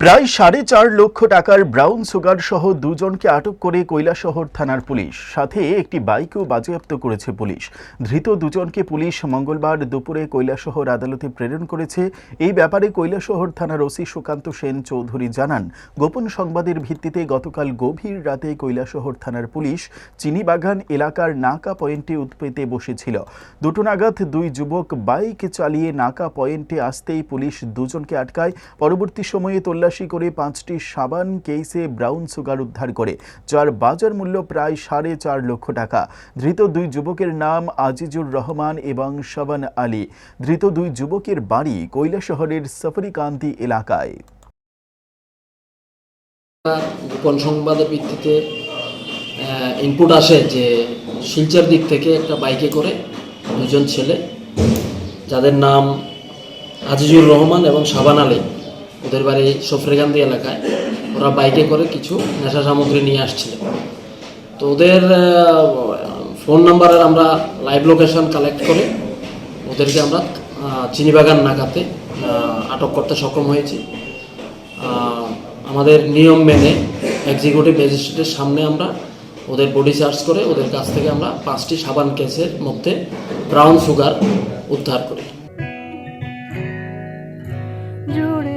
প্রায় সাড়ে চার লক্ষ টাকার ব্রাউন সুগার সহ দুজনকে আটক করে কৈলাসহর থানার পুলিশ। সাথে একটি বাইকও বাজেয়াপ্ত করেছে পুলিশ। ধৃত দুজনকে পুলিশ মঙ্গলবার দুপুরে কৈলাসহর আদালতে প্রেরণ করেছে। এই ব্যাপারে কৈলাসহর থানার ওসি সুকান্ত সেন চৌধুরী জানান, গোপন সংবাদের ভিত্তিতে গতকাল গভীর রাতে কৈলাসহর থানার পুলিশ চিনিবাগান এলাকার নাকা পয়েন্টে উৎপেতে বসেছিল। দুটো নাগাদ দুই যুবক বাইক চালিয়ে নাকা পয়েন্টে আসতেই পুলিশ দুজনকে আটকায়। পরবর্তী সময়ে তল্লাশি করে পাঁচটি সাবান কেসে ব্রাউন সুগার উদ্ধার করে, যার বাজার মূল্য প্রায় সাড়ে চার লক্ষ টাকা। ধৃত দুই যুবকের নাম আজিজুর রহমান এবং শাবান আলী। ধৃত দুই যুবকের বাড়ি কৈলাসহরের সফরিকান্তি এলাকায়। গোপন সংবাদের ভিত্তিতে ইনপুট আসে যে শিলচর দিক থেকে একটা বাইকে করে দুজন ছেলে, যাদের নাম আজিজুর রহমান এবং শাবান আলী। ওদের বাড়ি সফরেগান্দি এলাকায়। ওরা বাইকে করে কিছু নেশা সামগ্রী নিয়ে আসছিল। তো ওদের ফোন নাম্বারের আমরা লাইভ লোকেশন কালেক্ট করে ওদেরকে আমরা চিনিবাগান নাকাতে আটক করতে সক্ষম হয়েছি। আমাদের নিয়ম মেনে এক্সিকিউটিভ ম্যাজিস্ট্রেটের সামনে আমরা ওদের বডি চার্জ করে ওদের কাছ থেকে আমরা পাঁচটি সাবান কেসের মধ্যে ব্রাউন সুগার উদ্ধার করি।